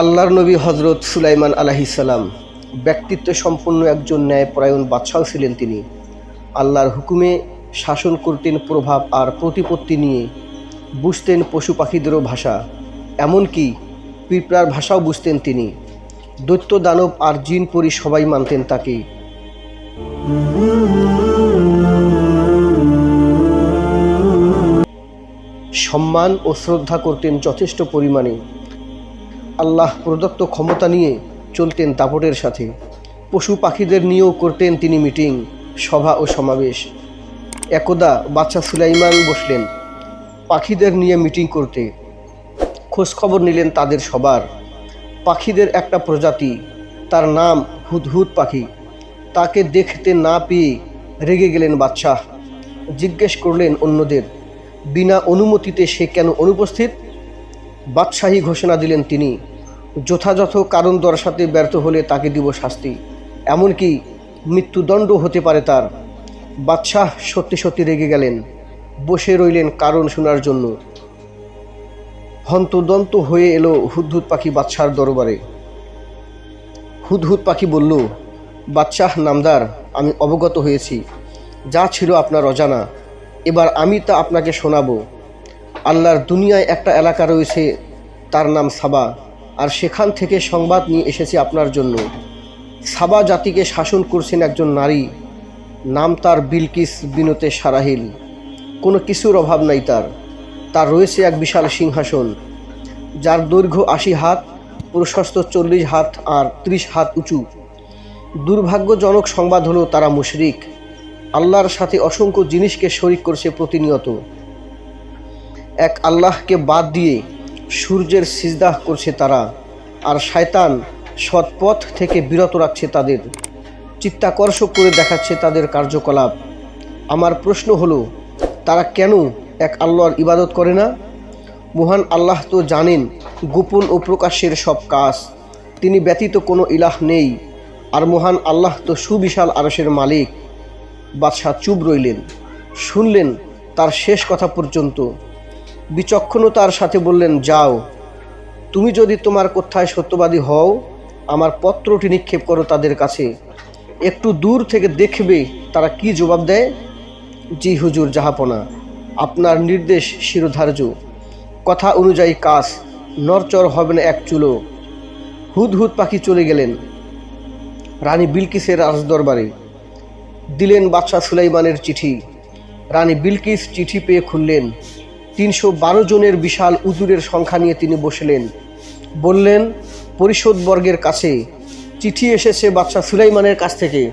আল্লাহর নবী হজরত সুলাইমান আলাহিসাল্লাম ব্যক্তিত্ব সম্পন্ন একজন ন্যায়পরায়ণ বাদশাহ ছিলেন তিনি। আল্লাহর হুকুমে শাসন করতেন প্রভাব আর প্রতিপত্তি নিয়ে বুঝতেন পশু পাখিদেরও ভাষা, এমনকি পিঁপড়ার ভাষাও বুঝতেন তিনি। দৈত্য দানব আর জিন পরি সবাই মানতেন তাকে। সম্মান ও শ্রদ্ধা করতেন যথেষ্ট পরিমাণে। আল্লাহ প্রদত্ত ক্ষমতা নিয়ে চলতেন দাপটের সাথে। পশু পাখিদের নিয়েও করতেন তিনি মিটিং, সভা ও সমাবেশ। একদা বাচ্চা সুলাইমান বসলেন, পাখিদের নিয়ে মিটিং করতে। খোঁজখবর নিলেন তাদের সবার। পাখিদের একটা প্রজাতি, তার নাম হুদহুদ পাখি। তাকে দেখতে না পেয়ে রেগে গেলেন বাচ্চা জিজ্ঞেস করলেন অন্যদের, বিনা অনুমতিতে সে কেন অনুপস্থিত? বাদশাহী ঘোষণা দিলেন তিনি, যথাযথ কারণ দর্শাতে ব্যর্থ হলে তাকে দিব শাস্তি। এমনকি মৃত্যুদণ্ড হতে পারে তার। বাদশাহ সত্যি সত্যি রেগে গেলেন, বসে রইলেন কারণ শোনার জন্য। হন্তদন্ত হয়ে এলো হুদহুদ পাখি বাদশার দরবারে। হুদহুদ পাখি বলল, বাদশাহ নামদার, আমি অবগত হয়েছি। যা ছিল আপনার অজানা। এবার আমি তা আপনাকে শোনাবো। আল্লাহর দুনিয়ায় একটা এলাকা রয়েছে, তার নাম সাবা। আর সেখান থেকে সংবাদ নিয়ে এসেছি আপনার জন্য। সাবা জাতিকে শাসন করছেন একজন নারী। নাম তার বিলকিস বিনতে সারাহিল। কোনো কিছুর অভাব নাই তার। তার রয়েছে এক বিশাল সিংহাসন, যার দৈর্ঘ্য আশি হাত, প্রশস্ত চল্লিশ হাত আর ত্রিশ হাত উঁচু। দুর্ভাগ্যজনক সংবাদ হলো তারা মুশরিক। আল্লাহর সাথে অসংখ্য জিনিসকে শরিক করছে প্রতিনিয়ত। এক আল্লাহকে বাদ দিয়ে সূর্যের সিজদাহ করছে তারা, আর শয়তান সৎপথ থেকে বিরত রাখছে তাদের। চিত্তাকর্ষক করে দেখাচ্ছে তাদের কার্যকলাপ। আমার প্রশ্ন হলো, তারা কেন এক আল্লাহর ইবাদত করে না? মহান আল্লাহ তো জানেন গোপন ও প্রকাশ্যের সব কাজ। তিনি ব্যতীত কোনো ইলাহ নেই, আর মহান আল্লাহ তো সুবিশাল আরসের মালিক। বাদশাহ চুপ রইলেন, শুনলেন তার শেষ কথা পর্যন্ত। বিচক্ষণতার সাথে বললেন, যাও, তুমি যদি তোমার কোথায় সত্যবাদী হও, আমার পত্রটি নিক্ষেপ করো তাদের কাছে। একটু দূর থেকে দেখবে তারা কি জবাব দেয়। জি হুজুর জাহাপনা আপনার নির্দেশ শিরোধার্য। কথা অনুযায়ী কাজ নরচর হবে না এক চুলো। হুদ হুদ পাখি চলে গেলেন রানী বিলকিসের রাজদরবারে। দিলেন বাদশাহ সুলাইমানের চিঠি। রানী বিলকিস চিঠি পেয়ে খুললেন। তিনশো বারো জনের বিশাল উজুরের সংখ্যা নিয়ে তিনি বসলেন। বললেন পরিষদবর্গের কাছে চিঠি এসেছে বাদশাহ সুলাইমানের কাছ থেকে।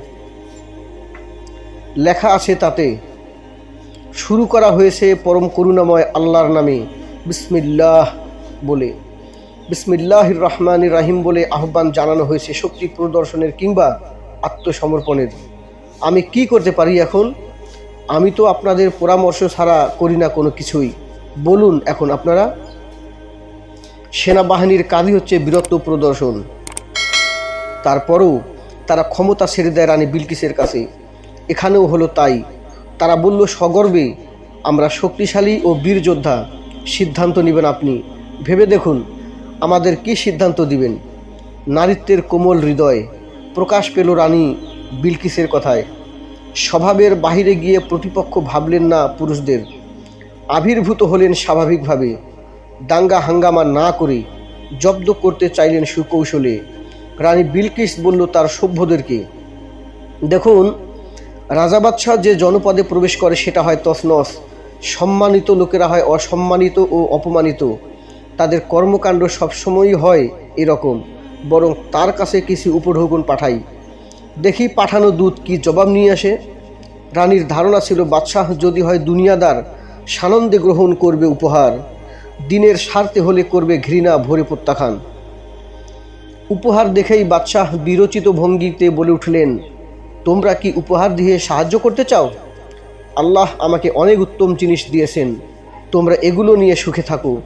লেখা আছে তাতে, শুরু করা হয়েছে পরম করুণাময় আল্লাহর নামে। বিসমিল্লাহ বলে। বিসমিল্লাহ রহমান রাহিম বলে আহ্বান জানানো হয়েছে শক্তি প্রদর্শনের কিংবা আত্মসমর্পণের। আমি কি করতে পারি এখন? আমি তো আপনাদের পরামর্শ ছাড়া করি না কোনো কিছুই। বলুন এখন আপনারা। সেনাবাহিনীর কাজই হচ্ছে বীরত্ব প্রদর্শন। তারপরও তারা ক্ষমতা ছেড়ে দেয় রানী বিলকিসের কাছে। এখানেও হলো তাই। তারা বলল, সগর্বে আমরা শক্তিশালী ও বীর যোদ্ধা, সিদ্ধান্ত নেবেন আপনি। ভেবে দেখুন, আমাদের কি সিদ্ধান্ত দিবেন? নারীত্বের কোমল হৃদয় প্রকাশ পেল রানী বিলকিসের কথায়। স্বভাবের বাহিরে গিয়ে প্রতিপক্ষ ভাবলেন না পুরুষদের। আবির্ভূত হলেন স্বাভাবিকভাবে। দাঙ্গা হাঙ্গামা না করে জব্দ করতে চাইলেন সুকৌশলে। রানী বিলকিস বলল তার সভ্যদেরকে, দেখুন, রাজা বাদশাহ যে জনপদে প্রবেশ করে সেটা হয় তসনস সম্মানিত লোকেরা হয় অসম্মানিত ও অপমানিত। তাদের কর্মকাণ্ড সবসময়ই হয় এরকম, বরং তার কাছে কিছু উপঢৌকন পাঠাই। দেখি পাঠানো দূত কি জবাব নিয়ে আসে। রানীর ধারণা ছিল, বাদশাহ যদি হয় দুনিয়াদার সানন্দে গ্রহণ করবে উপহার, দিনের স্বার্থে হলে করবে ঘৃণা ভরে প্রত্যাখ্যান। উপহার দেখেই বাদশাহ বিরচিত ভঙ্গিতে বলে উঠলেন, তোমরা কি উপহার দিয়ে সাহায্য করতে চাও? আল্লাহ আমাকে অনেক উত্তম জিনিস দিয়েছেন। তোমরা এগুলো নিয়ে সুখে থাকো।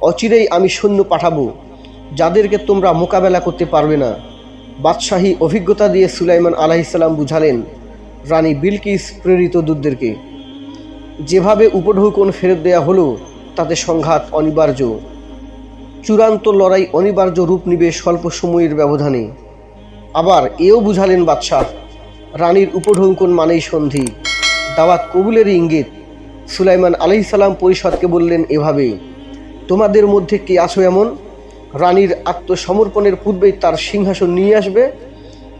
অচিরেই আমি সৈন্য পাঠাবো, যাদেরকে তোমরা মোকাবেলা করতে পারবে না। বাদশাহী অভিজ্ঞতা দিয়ে সুলাইমান আলাহিসাল্লাম বুঝালেন, রানী বিলকিস প্রেরিত দূতদেরকে। যেভাবে উপঢৌকন ফেরত দেয়া হলো, তাতে সংঘাত অনিবার্য। চূড়ান্ত লড়াই অনিবার্য রূপ নিবে স্বল্প সময়ের ব্যবধানে। আবার এও বুঝালেন বাদশাহ, রানীর উপঢৌকন মানেই সন্ধি। দাওয়াত কবুলের ইঙ্গিত। সুলাইমান আলাইসাল্লাম পরিষদকে বললেন এভাবে, তোমাদের মধ্যে কে আছো এমন? রানীর আত্মসমর্পণের পূর্বেই তার সিংহাসন নিয়ে আসবে?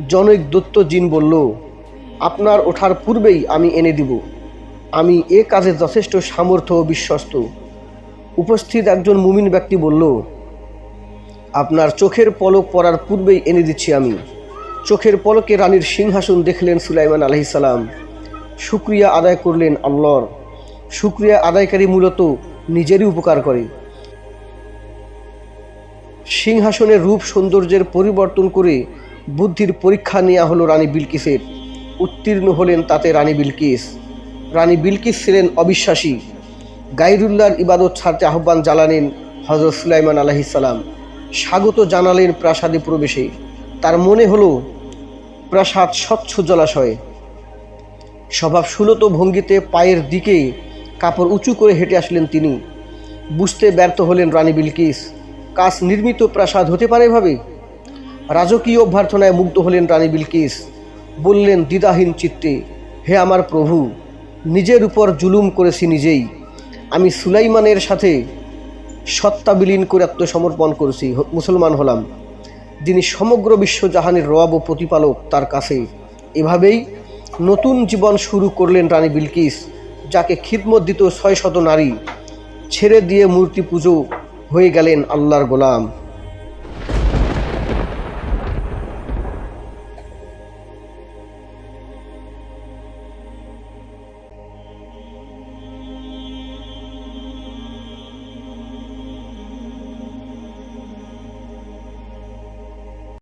জনৈক দত্ত জিন বলল, আপনার ওঠার পূর্বেই আমি এনে দিব। আমি এ কাজে যথেষ্ট সামর্থ্য ও বিশ্বস্ত। উপস্থিত একজন মুমিন ব্যক্তি বলল, আপনার চোখের পলক পড়ার পূর্বেই এনে দিচ্ছি আমি। চোখের পলকে রানীর সিংহাসন দেখলেন সুলাইমান আলহিসাল্লাম শুক্রিয়া আদায় করলেন আল্লাহর। শুক্রিয়া আদায়কারী মূলত নিজেরই উপকার করে। সিংহাসনের রূপ সৌন্দর্যের পরিবর্তন করে বুদ্ধির পরীক্ষা নেওয়া হলো রানী বিলকিসের। উত্তীর্ণ হলেন তাতে রানী বিলকিস। রানী বিলকিস ছিলেন অবিশ্বাসী। গাইরুল্লাহর ইবাদত ছাড়তে আহ্বান জ্বালালেন হজরত সুলাইমান আলহিসাল্লাম স্বাগত জানালেন প্রাসাদে প্রবেশে। তার মনে হলো, প্রাসাদ স্বচ্ছ জলাশয়। স্বভাব সুলত ভঙ্গিতে পায়ের দিকে কাপড় উঁচু করে হেঁটে আসলেন তিনি। বুঝতে ব্যর্থ হলেন রানী বিলকিস। কাজ নির্মিত প্রাসাদ হতে পারে ভাবে রাজকীয় অভ্যর্থনায় মুগ্ধ হলেন রানী বিলকিস। বললেন, দ্বিধাহীন চিত্তে, হে আমার প্রভু নিজের উপর জুলুম করেছি নিজেই। আমি সুলাইমানের সাথে সত্তা বিলীন করে আত্মসমর্পণ করেছি মুসলমান হলাম। যিনি সমগ্র বিশ্বজাহানের রব ও প্রতিপালক, তার কাছে এভাবেই নতুন জীবন শুরু করলেন রানী বিলকিস, যাকে খিদমত দিত ছয় শত নারী। ছেড়ে দিয়ে মূর্তি পুজো হয়ে গেলেন আল্লাহর গোলাম।